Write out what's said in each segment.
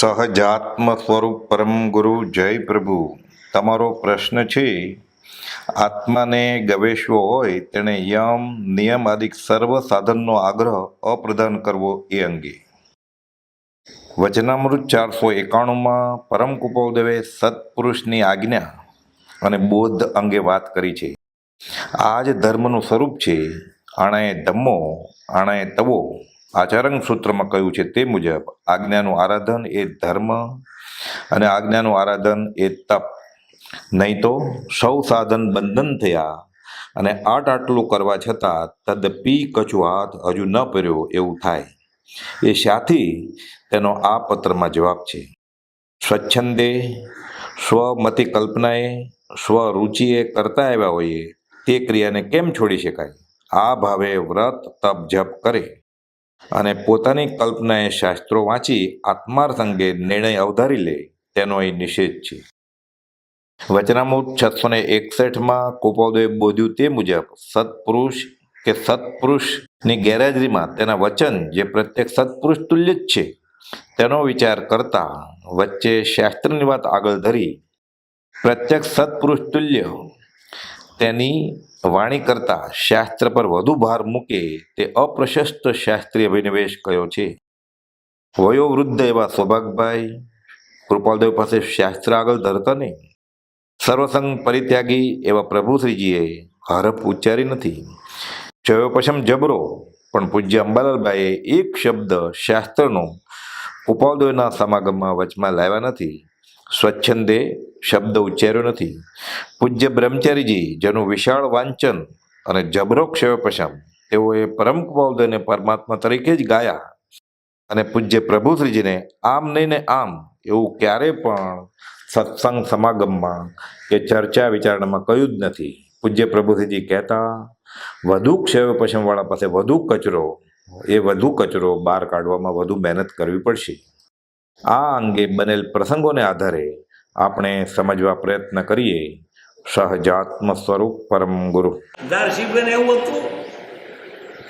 સહજાત્મ સ્વરૂપ પરમ ગુરુ જય પ્રભુ. તમારો પ્રશ્ન છે, આત્માને ગવેશવો હોય તેણે યમ, નિયમ આદિ સર્વ સાધનનો આગ્રહ અપ્રદાન કરવો એ અંગે. વચનામૃત ચારસો એકાણુંમાં પરમ કુપોદેવે સત્પુરુષની આજ્ઞા અને બોધ અંગે વાત કરી છે. આ જ ધર્મનું સ્વરૂપ છે આણાએ ધમ્મો આણાએ તવો આચરણ સૂત્રમાં કહ્યું છે તે મુજબ આજ્ઞાનું આરાધન એ ધર્મ અને આજ્ઞાનું આરાધન એ તપ. નહીં તો સૌ સાધન બંધન થયા અને આટ આટલું કરવા છતાં તદપી હાથ હજુ ન પહેર્યો એવું થાય. એ સાથી તેનો આ પત્રમાં જવાબ છે. સ્વચ્છંદે સ્વમતિ કલ્પનાએ સ્વરુચિએ કરતા આવ્યા હોઈએ તે ક્રિયાને કેમ છોડી શકાય? આ ભાવે વ્રત, તપ, જપ કરે. અને પોતાની કલ્પનાએ શાસ્ત્રો વાંચી આત્માર્થ અંગે નિર્ણય અવધારી લે, તેનો એ નિષેધ છે. વચનામૃત છસો ને એકસઠમાં કુપોદેવ બોધ્યું તે મુજબ, સત્પુરુષ કે સત્પુરુષની ગેરહાજરીમાં તેના વચન જે પ્રત્યેક સત્પુરુષ તુલ્ય જ છે, તેનો વિચાર કરતા વચ્ચે શાસ્ત્રની વાત આગળ ધરી, પ્રત્યેક સત્પુરુષ તુલ્ય, તેની વાણી કરતા શાસ્ત્ર પર વધુ ભાર મૂકે તે અપ્રશસ્ત શાસ્ત્રીય અભિનિવેશ કયો છે? વયોવૃદ્ધ એવા સૌભાગભાઈ કૃપાલદેવ પાસે શાસ્ત્ર આગળ ધરતા નહીં. સર્વસંગ પરિત્યાગી એવા પ્રભુશ્રીજીએ હરફ ઉચ્ચારી નથી. જયો જબરો, પણ પૂજ્ય અંબાલાલભાઈએ એક શબ્દ શાસ્ત્રનો કૃપાલદેવના સમાગમમાં વચમાં લાવ્યા નથી. સ્વચ્છંદે શબ્દ ઉચ્ચાર્યો નથી. પૂજ્ય બ્રહ્મચારીજી, જેનું વિશાળ વાંચન અને જબરો ક્ષયપશમ તેઓએ પરમ કૃપાલદેવને પરમાત્મા તરીકે જ ગાયા અને પૂજ્ય પ્રભુશ્રીજીને આમ નહીં ને આમ એવું ક્યારે પણ સત્સંગ સમાગમમાં કે ચર્ચા વિચારણામાં કહ્યું જ નથી. પૂજ્ય પ્રભુશ્રીજી કહેતા, વધુ ક્ષયપશમવાળા પાસે વધુ કચરો, એ વધુ કચરો બહાર કાઢવામાં વધુ મહેનત કરવી પડશે. આ અંગે બનેલ પ્રસંગોને આધારે આપણે સમજવા પ્રયત્ન કરીએ. સહજાત્મ સ્વરૂપ પરમ ગુરુ. દાર્શિકબેન એવું હતું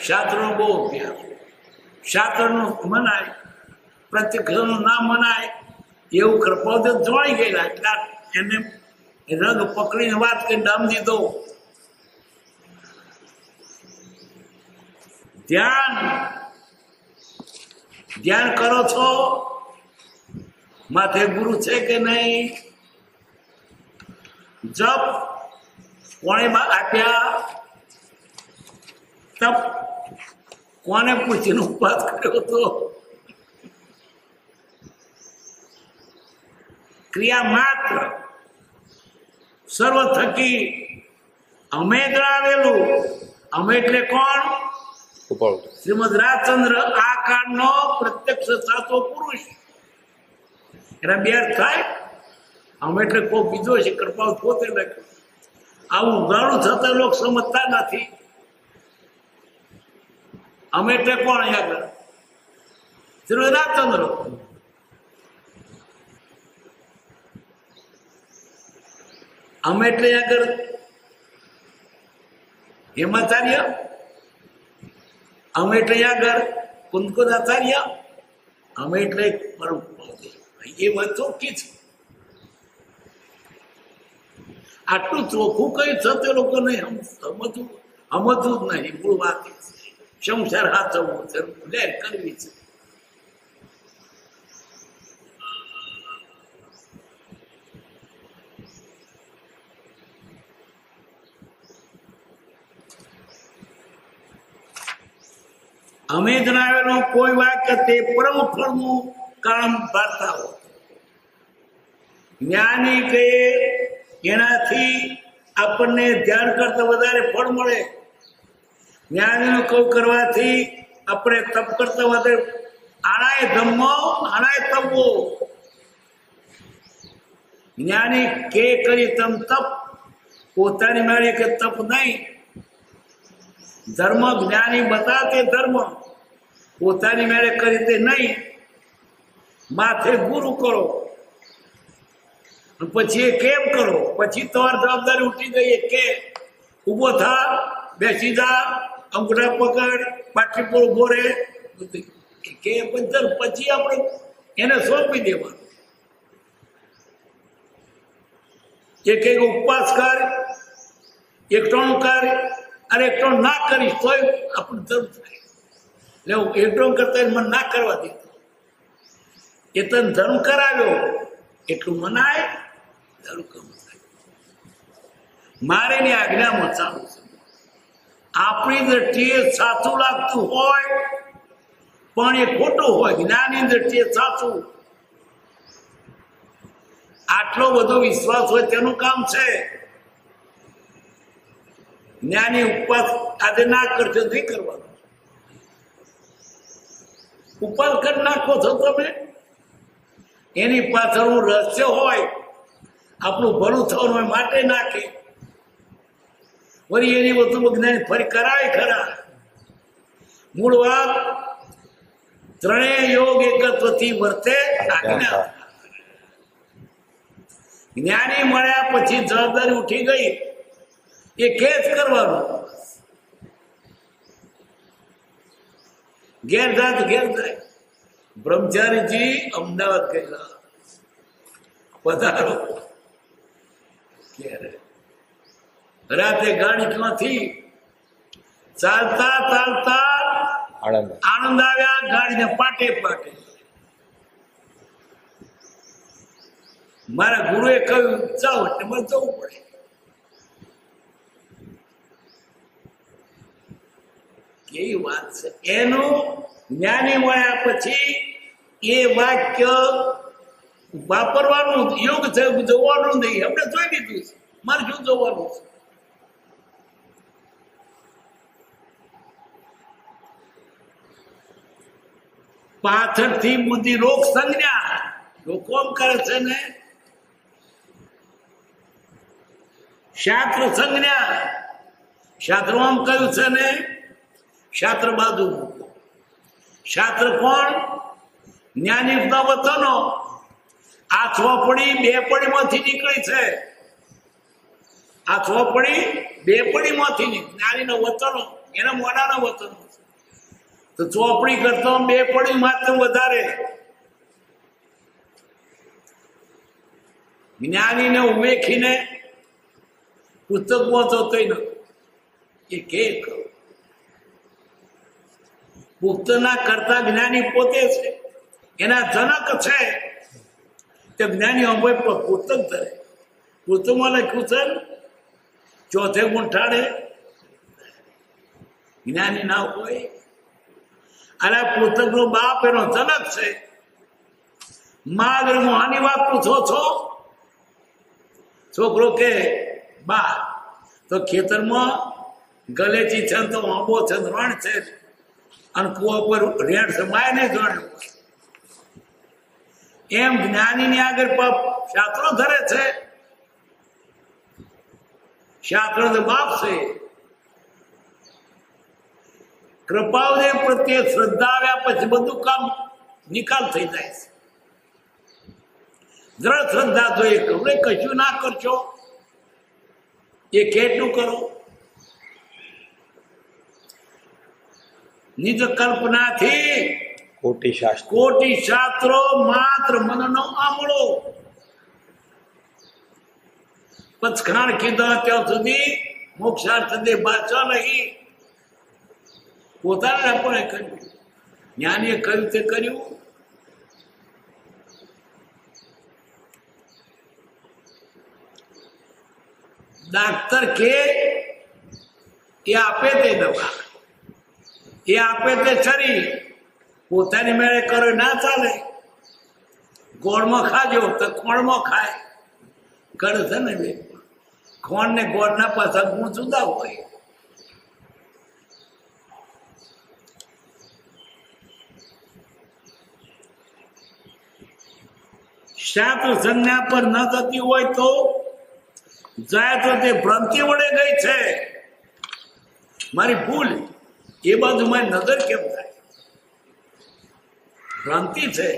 શાસ્ત્રનો બહુ અભ્યાસ શાસ્ત્રનું મનાય, પ્રત્યક્ષનું ના મનાય, એવું કૃપાવતે જોઈ ગયેલા. એને રંગ પકડીને વાત કરી દમ દીધો. ધ્યાન ધ્યાન કરો છો. માથે ગુરુ છે કે નહીં? જપ કોણે આપ્યા? તપ કોને પૂછીને ઉપવાસ કર્યો હતો? ક્રિયા માત્ર સર્વ થકી અમે જણાવેલું અમે એટલે કોણ? શ્રીમદ રાજચંદ્ર આ કાળનો પ્રત્યક્ષ સાચો પુરુષ. એના બે થાય. અમે એટલે કોઈ બીજો છે કૃપા પોતે લખ્યું આવું ઉઘાડું થતા લોકો સમજતા નથી. અમે એટલે કોણ આગળ? શ્રી રાજચંદ્ર અમે એટલે આગળ હેમાચાર્ય. અમે એટલે આગળ કુંદકુદાચાર્ય. અમે એટલે પરમ એ વાત ચોખ્ખી આટલું ચોખ્ખું કઈ થતું લોકોને સમજવું સમજવું જ નહીં મૂળ વાત સંસાર હાથવવો છે લેર કરવી છે. અમે જણાવેલું કોઈ વાક્ય તે પરમ ફળનું કામ વાર્તા હોય જ્ઞાની કહે એનાથી આપણને ધ્યાન કરતા વધારે ફળ મળે. જ્ઞાનીનું કહું કરવાથી આપણે તપ કરતા વધારે આણાય ધમો આણાય તપવો. જ્ઞાની કે કરી તમ તપ, પોતાની મારી કે તપ નહીં. ધર્મ જ્ઞાની બતાતે ધર્મ, પોતાની મેળે કરી તે નહીં. માથે ગુરુ કરો. પછી એ કેમ કરો? પછી તમારી જવાબદારી ઉઠી ગઈ કે ઊભો થા, બેસી જા, અંગૂઠા પકડ પાટલી પર ઊભો રહે. કે પછી આપણે એને સોંપી દેવાનું. એક એક ઉપવાસ કર, એક ટોણું કર, અને એક ટોણ ના કરીશ તોય આપણું ધર્મ થાય. એટલે હું એક કરતા મને ના કરવા દેતો એ તને ધર્મ કરાવ્યો, એટલું મનાય તારું કામ મારે એની આજ્ઞામાં ચાલુ છે આપણી દ્રષ્ટિએ સાચું લાગતું હોય, પણ એ ખોટું હોય જ્ઞાની દ્રષ્ટિએ સાચું. આટલો બધો વિશ્વાસ હોય તેનું કામ છે. જ્ઞાની ઉપવાસ આજે ના કરશો નહીં કરવાનો. ઉપવાસ કરી નાખો છો તમે. એની પાછળનું રહસ્ય હોય આપણું ભલું થવાનું હોય માટે નાખે. વળી એની વસ્તુ જ્ઞાન ફરી કરાય ખરા. મૂળ વાત ત્રણેય યોગ એકત્વથી વર્તે આજ્ઞા જ્ઞાની મળ્યા પછી જવાબદારી ઉઠી ગઈ. એ કેસ કરવાનું. ઘેર જાય ઘેર જાય બ્રહ્મચારીજી અમદાવાદ ગયેલા. પધારો ઘેર રાતે ગાડી ક્યાંથી ચાલતા ચાલતા આણંદ. આવ્યા ગાડીને પાટે પાટે. મારા ગુરુએ કહ્યું જાઓ એટલે મને જવું પડે કેવી વાત છે. એનું જ્ઞાની મળ્યા પછી એ વાક્ય વાપરવાનું યોગ જોવાનું નહીં. આપણે જોઈ લીધું છે. મારે શું જોવાનું છે? પાછળથી બુદ્ધિ રોગ સંજ્ઞા. લોકો આમ કરે છે ને? શાસ્ત્ર સંજ્ઞા. શાસ્ત્રો આમ કહ્યું છે ને? શાસ્ત્ર બાજુ શાસ્ત્ર કોણ? જ્ઞાની વતનો. આ ચોપડી બે પડીમાંથી નીકળી છે. આ ચોપડી બે પડીમાંથી જ્ઞાનીના વતનો, એના મોડાના વતનો. તો ચોપડી કરતો બે પડી માત્ર વધારે. જ્ઞાનીને ઉમેખીને પુસ્તક વાંચતો એ કે પુસ્તકના કરતા જ્ઞાની પોતે છે. એના જનક છે. તે જ્ઞાની અંબે પુસ્તક ધરે પુસ્તકમાં લખ્યું છે ને, ચોથે ગુંઠાડે જ્ઞાની ના હોય. અને આ પુસ્તકનો બાપ એનો જનક છે. માગર મોહાની વાત પૂછો છો? છોકરો કે બા તો ખેતરમાં ગલેચી છે તો આંબો છે ને રણ છે અને કુવા પર રેડ છે માય નહીં જાણ્યું એમ જ્ઞાનીની આગળ શાસ્ત્રો ધરે છે. શાસ્ત્ર તો બાપ છે. કૃપાવદે પ્રત્યે શ્રદ્ધા આવ્યા પછી બધું કામ નિકાલ થઈ જાય છે. દ્રઢ શ્રદ્ધા જોઈએ એ કહું કશું ના કરશો. એ કેટલું કરો? નિજ કલ્પનાથી કોટી શાસ્ત્ર કોટી શાસ્ત્રો માત્ર મનનો આમળો પચખાણ કીધા ત્યાં સુધી મોક્ષાર્થ દે બાચા નહીં પોતાને આપણે કર્યું જ્ઞાનીએ કહ્યું તે કર્યું ડાક્ટર કે એ આપે તે દવા એ આપે તે શરીર પોતાની મેળે કરો ના ચાલે. ગોળમાં ખાજો તો ખોણમાં ખાય. કરે છે ને બે. ખોણ ને ગોળના પાછા ગુણ જુદા હોય. શાસ્ત્ર સંજ્ઞા પર ન થતી હોય તો જાય તો તે ભ્રાંતિ વડે ગઈ છે. મારી ભૂલ, એ બાજુ મારી નજર કેમ થાય? ભ્રાંતિ છે.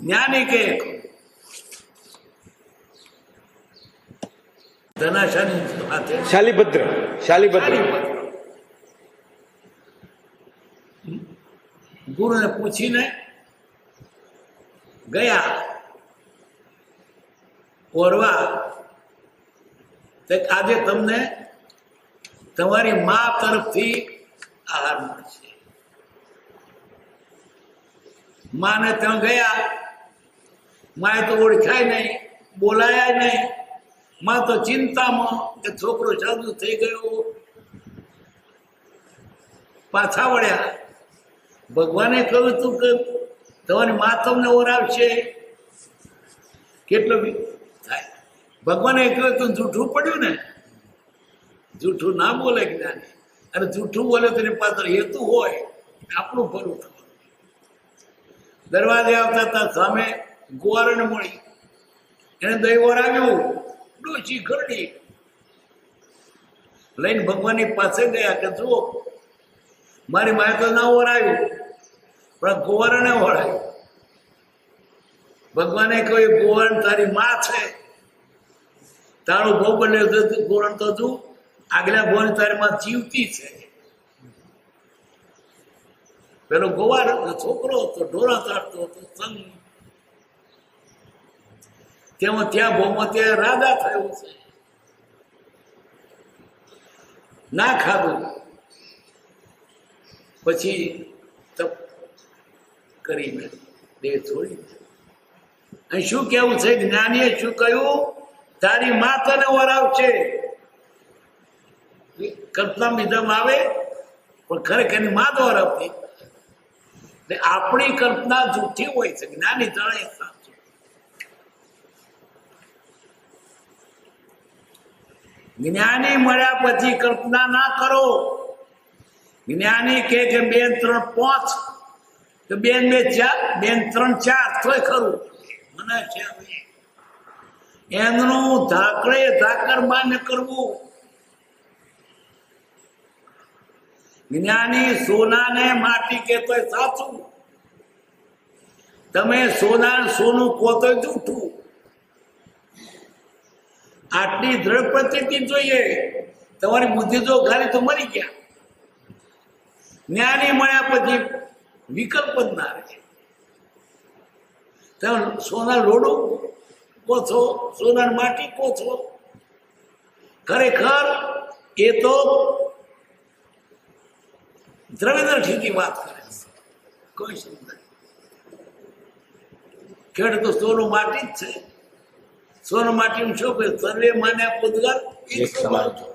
જ્ઞાની કે શાલીભદ્ર શાલીભદ્ર. ગુરુને પૂછીને ગયા. ઓરવા આજે તમને તમારી મા તરફથી આહાર મળશે માને ત્યાં ગયા. માએ તો ઓળખાય નહીં, બોલાયા નહીં. માં તો ચિંતામાં કે છોકરો જાદુ થઈ ગયો. પાછા વળ્યા. ભગવાને કહ્યું હતું કે તમારી મા તમને ઓરાવશે કેટલો બી થાય. ભગવાને કહ્યું તું, જૂઠું પડ્યું ને? જૂઠું ના બોલે જ્ઞાની. અને જૂઠું બોલે તેની પાછળ હેતુ હોય. આપણું ભરું થવાનું દરવાજે આવતા હતા, સામે ગુવારણ મળી. એને દહીં રાખ્યું ડોસી ઘરડી. લઈને ભગવાનની પાસે ગયા કે, જુઓ, મારી માએ તો ના ઓરાવ્યું, પણ ગોવારને વળાયું ભગવાને કહ્યું, ગોવર્ણ તારી માં છે. તારું બહુ બને ગોવર્ણ તો તું આગલા ભોન તારી માં જીવતી છે. પેલો ગોવાર છોકરો હતો, ઢોરા તારતો હતો તેમાં ત્યાં ભૌમતે રાજા થયો છે. ના ખાધું. પછી તપ કરીને દેહ છોડી અહીં શું કેવું છે? જ્ઞાનીએ શું કહ્યું? તારી મા તને વરાવશે કલ્પના બીજામાં આવે, પણ ખરેખર મા વરાવતી આપણી કલ્પના જૂઠી હોય છે, જ્ઞાની જણાય સાચું. જ્ઞાની મળ્યા પછી કલ્પના ના કરો. જ્ઞાની કે કે બે ત્રણ પાંચ. તો બેન બે ચાર, બેન ત્રણ ચાર, તોય ખરું. મને છે. એમનું ધાકડે ધાકર માન્ય કરવું. જ્ઞાની સોનાને માટી કહેતોય સાચું. તમે સોના સોનું કોતોય જૂઠું આટલી દ્રઢ પ્રતિતિ જોઈએ. તમારી બુદ્ધિ જો ખાલી તો મરી ગયા. જ્ઞાની મળ્યા પછી વિકલ્પ જ ના રહે. તમે સોના લોડો કોછો સોના માટી કોછો ખરેખર એ તો દ્રવેન્દ્ર ઠીકી વાત કરે કોઈ શબ્દ. ખેડ તો સોનું માટી જ છે સોનું માટી શું કે સર્વે માન્યા પૂતગલ એક સમાન છો.